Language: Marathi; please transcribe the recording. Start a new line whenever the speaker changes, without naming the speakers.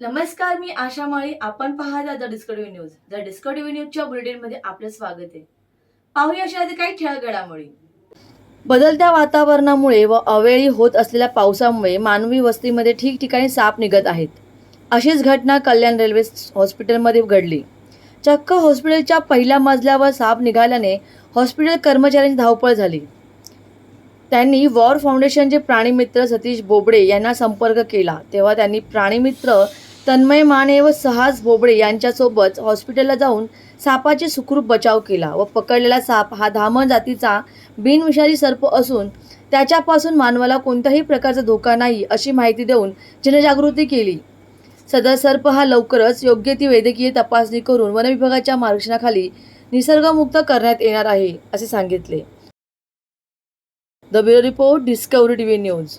नमस्कार मी आशा माळी. आपण पाहता the Discovery News. The Discovery न्यूजच्या बुलेटिनमध्ये आपलं स्वागत आहे. पाहूया अशा काही ठळक घडामोडी बदलत्या वातावरणामुळे व अवेळी होत असलेल्या पावसामुळे मानवी वस्तीमध्ये ठिकठिकाणी साप निघत आहेत. अशीच घटना कल्याण रेल्वे हॉस्पिटलमध्ये घडली. चक्क हॉस्पिटलच्या पहिल्या मजल्यावर साप निघाल्याने हॉस्पिटल कर्मचाऱ्यांची धावपळ झाली. त्यांनी वॉर फाउंडेशनचे प्राणीमित्र सतीश बोबडे यांना संपर्क केला. तेव्हा त्यांनी प्राणीमित्र तन्मय माने व सहाज बोबडे यांच्यासोबत हॉस्पिटलला जाऊन सापाचे सुखरूप बचाव केला व पकडलेला साप हा धामण जातीचा बिनविषारी सर्प असून त्याच्यापासून मानवाला कोणत्याही प्रकारचा धोका नाही अशी माहिती देऊन जनजागृती केली. सदर सर्प हा लवकरच योग्य ती वैद्यकीय तपासणी करून वनविभागाच्या मार्गदर्शनाखाली निसर्गमुक्त करण्यात येणार आहे असे सांगितले. The bureau report Discovery TV news.